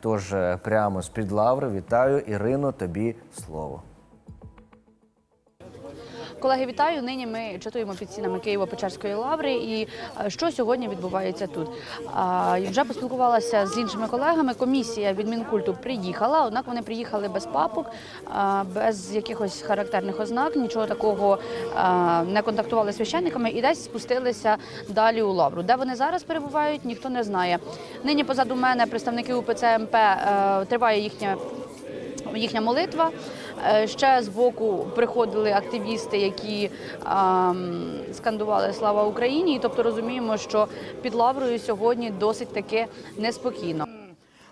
Тож е, прямо з під лаври вітаю Ірино. Тобі слово. Колеги, вітаю. Нині ми чатуємо під стінами Києво-Печерської лаври. І е, що сьогодні відбувається тут? А, Вже поспілкувалася з іншими колегами. Комісія від Мінкульту приїхала, однак вони приїхали без папок, без якихось характерних ознак, нічого такого не контактували з священниками і десь спустилися далі у лавру. Де вони зараз перебувають, ніхто не знає. Нині позаду мене представники УПЦ МП е, триває їхня їхня молитва. Е, Ще з боку приходили активісти, які ем, скандували Слава Україні. І тобто розуміємо, що під лаврою сьогодні досить таки неспокійно.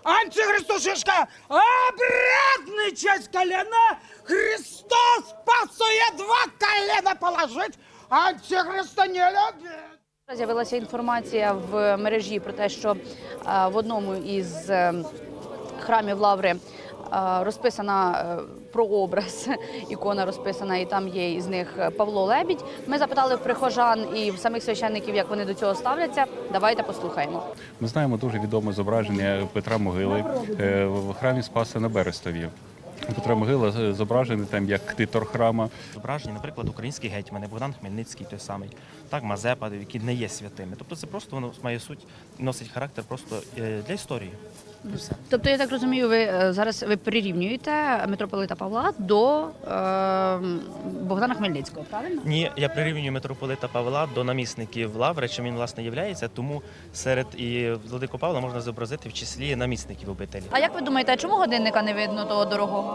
Антихристушишка, обратный часть колена, Христос пасує два колена положить, антихриста не любит. З'явилася інформація в мережі про те, що е, в одному із е, храмів Лаври розписана про образ, ікона розписана, і там є із них Павло Лебідь. Ми запитали прихожан і самих священників, як вони до цього ставляться. Давайте послухаємо. Ми знаємо дуже відоме зображення Петра Могили е, в храмі Спаса на Берестові. Петра Могила зображений там як ктитор храма. зображені, наприклад, українські гетьмани, Богдан Хмельницький, той самий, так Мазепа, які не є святими. Тобто це просто воно має суть, носить характер просто е, для історії. Все. Тобто, я так розумію, ви е, зараз ви прирівнюєте митрополита Павла до е, Богдана Хмельницького, правильно? Ні, я прирівнюю митрополита Павла до намісників Лаври, чим він власне являється, тому серед і владику Павла можна зобразити в числі намісників обителі. А як ви думаєте, чому годинника не видно того дорогого?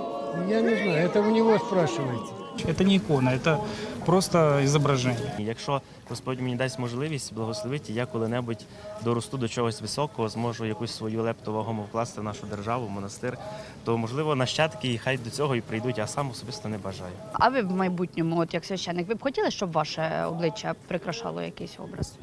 Я не знаю, это у него спрашивайте. Это не икона, это просто изображение. І Якщо Господь мені дасть можливість благословити, я коли-небудь доросту до чогось високого, зможу якусь свою лепту вагому вкласти в нашу державу, в монастир, то можливо нащадки і хай до цього і прийдуть, а сам особисто не бажаю. А ви в майбутньому, от як священник, ви б хотіли, щоб ваше обличчя прикрашало якийсь образ?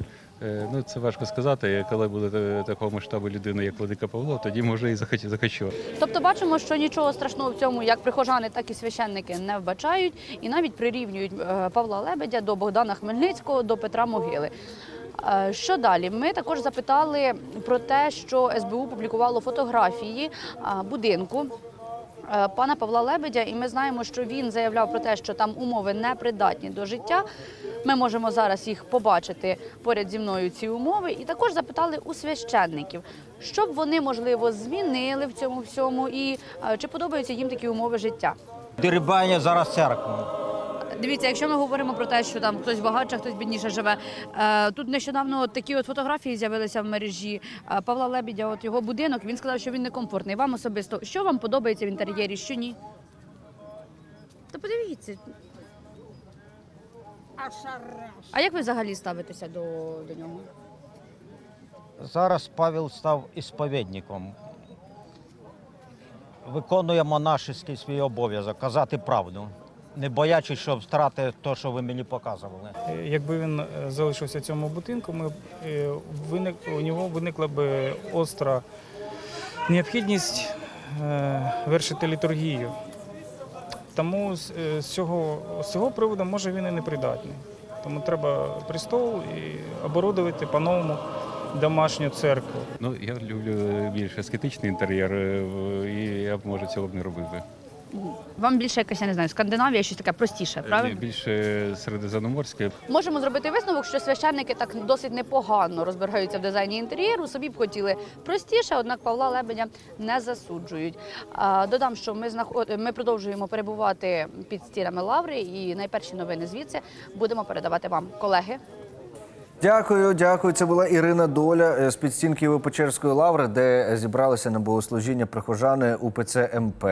Е, Ну це важко сказати. Коли буде такого масштабу людини, як Владика Павло, тоді може і захочу. Тобто бачимо, що нічого страшного в цьому, як прихожани, так і священники не вбачають, і навіть прирівнюють е, Павла Лебедя до Богдана Хмельницького, до Петра Могили. Е, Що далі? Ми також запитали про те, що СБУ публікувало фотографії будинку. Е, Пана Павла Лебедя, і ми знаємо, що він заявляв про те, що там умови непридатні до життя. Ми можемо зараз їх побачити поряд зі мною ці умови. І також запитали у священників, що б вони можливо змінили в цьому всьому, і е, чи подобаються їм такі умови життя. Дерибання зараз церкву. Дивіться, якщо ми говоримо про те, що там хтось багатше, хтось бідніше живе. е, Тут нещодавно от такі от фотографії з'явилися в мережі е, Павла Лебідя. От його будинок. Він сказав, що він некомфортний. Вам особисто що вам подобається в інтер'єрі, що ні? Та подивіться. А як ви взагалі ставитеся до, до нього? Зараз Павел став ісповідником. Виконує монашеський свій обов'язок, казати правду, не боячись, що втрати те, що ви мені показували. Е, Якби він е, залишився в цьому будинку, ми е, виник, у нього виникла б остра необхідність е, вершити літургію. Тому з, е, з, цього, з цього приводу може він і непридатний. Тому треба престол і оборудувати по-новому домашню церкву. Ну я люблю більш аскетичний інтер'єр, е, і я б може цього б не робив би. Вам більше якась, я не знаю, Скандинавія, щось таке простіше, правильно? Більше середземноморське. Можемо зробити висновок, що священники так досить непогано розбираються в дизайні інтер'єру. Собі б хотіли простіше, однак Павла Лебедя не засуджують. Додам, що ми знаход... ми продовжуємо перебувати під стінами лаври, і найперші новини звідси будемо передавати вам, колеги. Дякую, дякую. Це була Ірина Доля е, з під стін Києво-Печерської лаври, де зібралися на богослужіння прихожани УПЦ МП.